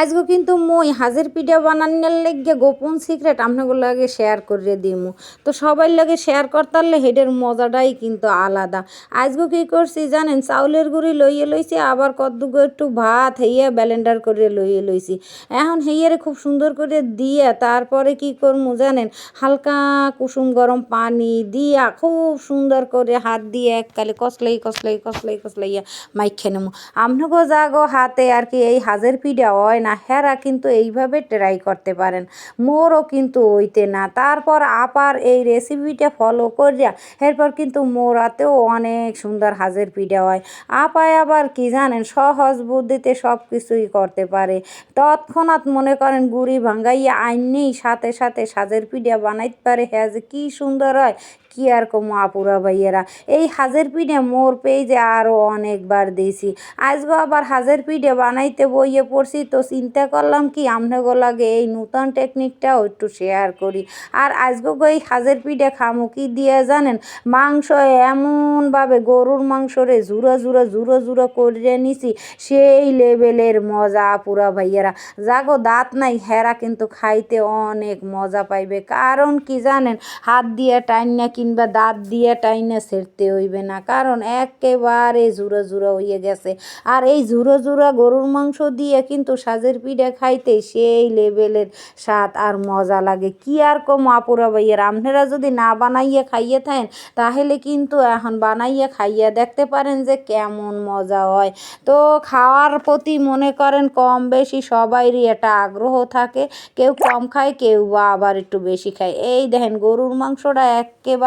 আজকে কিন্তু মুই হাজির পিঠা বানানোর লেগে গোপন সিক্রেট আপনাগুলো আগে শেয়ার করে দিমু। তো সবাই লাগে শেয়ার করতে পারলে হেডের মজাটাই কিন্তু আলাদা। আজকে কি করছি জানেন, চাউলের গুঁড়ি লইয়ে লইছি, আবার কদ্দুগো একটু ভাত হেইয়া ব্যালেন্ডার করে লইয়ে লইছি। এখন হেইয়ারে খুব সুন্দর করে দিয়ে তারপরে কি করমু জানেন, হালকা কুসুম গরম পানি দিয়া খুব সুন্দর করে হাত দিয়ে এককালে কসলাই কসলাই কসলাই, কসলাইয়া মাইখে নেমু। আপনাগো যাগো হাতে আর কি এই হাজের পিঠা হয় না, হেরা কিন্তু এইভাবে ট্রাই করতে পারেন। মোরও কিন্তু ওইতে না। তারপর আপার এই রেসিপিটা ফলো করিয়া এরপর কিন্তু মোরাতেও অনেক সুন্দর হাজের পিঠা হয়। আপায় আবার কি জানেন, সহজ বুদ্ধিতে সব কিছুই করতে পারে। তৎক্ষণাৎ মনে করেন গুড়ি ভাঙ্গাইয়া আইনেই সাথে সাথে সাজের পিঠা বানাইতে পারে। হ্যাঁ যে কী সুন্দর হয় কি আর কমু আপুরা ভাইয়েরা? এই হাজের পিঠে মোর পেজে আরও অনেকবার দিয়েছি আজকে আবার হাজের পিঠে বানাইতে বইয়ে পড়ছি, তো চিন্তা করলাম কি আমনেগো লাগে এই নূতন টেকনিকটাও একটু শেয়ার করি। আর আজকে এই হাজের পিঠে খামু কি দিয়ে জানেন? মাংস এমনভাবে গরুর মাংস রে জুড়ো জুড়ো জুড়ো জুড়ো করে নিছি, সেই লেভেলের মজা আপুরা ভাইয়েরা। যাগো দাঁত নাই, হেরা কিন্তু খাইতে অনেক মজা পাইবে। কারণ কি জানেন, হাত দিয়ে টাইনা কিংবা দাঁত দিয়ে টাইনা ছেড়তে হইবে না। কারণ একেবারে জুড়ো জুড়ো হইয়ে গেছে। আর এই ঝুরো ঝুরো গরুর মাংস দিয়ে কিন্তু সাজের পিঠা খাইতে সেই লেভেলের স্বাদ আর মজা লাগে। কি আর কম আপুরা ভাইয়ের, আপনারা যদি না বানাইয়ে খাইয়ে থাকেন, তাহলে কিন্তু এখন বানাইয়া খাইয়া দেখতে পারেন যে কেমন মজা হয়। তো খাওয়ার প্রতি মনে করেন কম বেশি সবাইরই একটা আগ্রহ থাকে। কেউ কম খায়, কেউ বা আবার একটু বেশি খায়। এই দেখেন গরুর মাংসটা একেবারে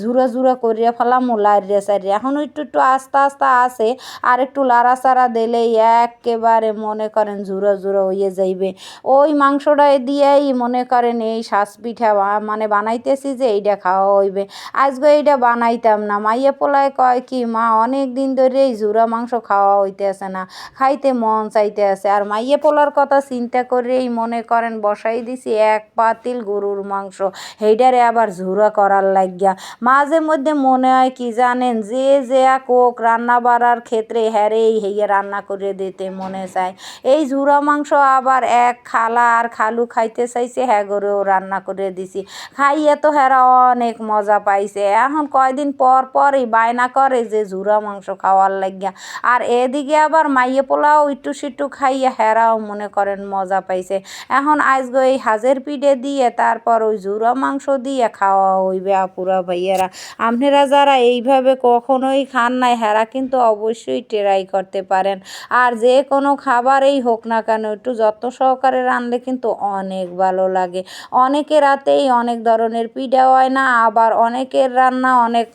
ঝুরা ঝুরা করিয়া ফেলাম লাইরে সাইরে। এখন একটু একটু আস্তে আস্তে আসে আর একটু লাড়াচাড়া দিলেই একেবারে মনে করেন ঝুরো ঝুরো হয়ে যাইবে। ওই মাংসটা দিয়েই মনে করেন এই শ্বাস পিঠা মানে বানাইতেছি যে এইটা খাওয়া হইবে। আজকে এইটা বানাইতাম না। মাইয়ে পোলায় কয় কি, মা অনেক দিন ধরে এই ঝুরা মাংস খাওয়া হইতেছে না। খাইতে মন চাইতে আছে আর মাইয়ে পোলার কথা চিন্তা করেই মনে করেন বসাই দিছি এক পাতিল গরুর মাংস। সেইটারে আবার ঝুরা করার লাগিয়া। মাঝে মধ্যে মনে হয় কি জানেন, যে যে কোক রান্না বাড়ার ক্ষেত্রে হ্যারেই হেয়ে রান্না করে দিতে মনে চায়। এই ঝুরা মাংস আবার এক খালা আর খালু খাইতে চাইছে হ্যাঁ গরেও রান্না করে দিছি। খাইয়ে তো হেরা অনেক মজা পাইছে। এখন কয়দিন পর পরই বায়না করে যে ঝুরা মাংস খাওয়ার লাগিয়া। আর এদিকে আবার মাইয়ে পোলাও একটু সিট্টু খাইয়ে হেরাও মনে করেন মজা পাইছে। এখন আজকে এই হাজের পিঠে দিয়ে তারপর ওই ঝুরা মাংস দিয়ে খাওয়া হইবে। আপুরা ভাইয়েরা, আপনারা যারা এইভাবে কখনোই খান নাই, হেরা কিন্তু অবশ্যই ট্রাই করতে পারেন। আর যে কোনো খাবারেই হোক না কেন, একটু যত্ন সহকারে রাঁধলে কিন্তু অনেক ভালো লাগে। অনেকে রাতেই অনেক ধরনের পিঠা হয় না, আবার অনেকের রান্না অনেক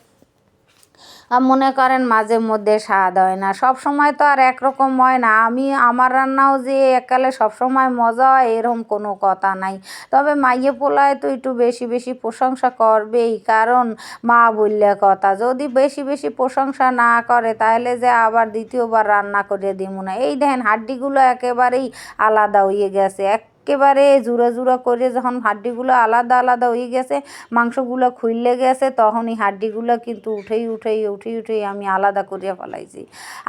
মনে করেন মাঝে মধ্যে স্বাদ হয় না। সব সময় তো আর একরকম হয় না। আমি, আমার রান্নাও যে এককালে সব সময় মজা হয় এরকম কোনো কথা নাই। তবে মাইয়ে পোলায় তো একটু বেশি বেশি প্রশংসা করবেই, কারণ মা বললে কথা। যদি বেশি বেশি প্রশংসা না করে, তাহলে যে আবার দ্বিতীয়বার রান্না করে দিব না। এই দেখেন, হাড্ডিগুলো একেবারেই আলাদা হয়ে গেছে। এক একেবারে জুড়া জুড়া করে যখন হাড্ডিগুলো আলাদা আলাদা হয়ে গেছে, মাংসগুলো খুললে গেছে তখন এই হাড্ডিগুলো কিন্তু উঠেই উঠেই উঠেই উঠেই আমি আলাদা করিয়া ফেলাইছি।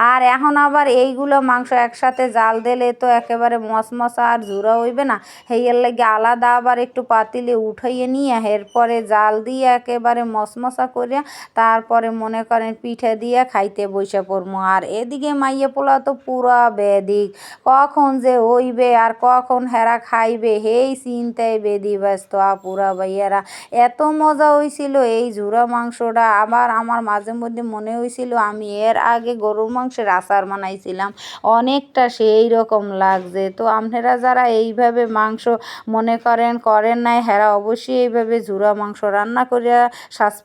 আর এখন আবার এইগুলো মাংস একসাথে জাল দিলে তো একেবারে মশমশা আর জুড়া হইবে না। হেয়ের লাগে আলাদা আবার একটু পাতিলে উঠাইয়ে নিয়ে এরপরে জাল দিয়ে একেবারে মশমশা করিয়া তারপরে মনে করেন পিঠে দিয়ে খাইতে বসে পড়ব আর এদিকে মাইয়ে পোলা তো পুরা বেদিক। কখন যে হইবে আর কখন হেরা খাইবে, হেই চিন্তায় বেদি ব্যস্ত আপুরা ভাইয়ারা। এত মজা হয়েছিল এই ঝুরা মাংসটা। আবার আমার মাঝে মধ্যে মনে হয়েছিল আমি এর আগে গরুর মাংসের আচার বানাইছিলাম। অনেকটা সেই রকম লাগছে। তো আপনারা যারা এইভাবে মাংস মনে করেন করেন নাই, হেরা অবশ্যই এইভাবে ঝুরা মাংস রান্না করিয়া শাস্তি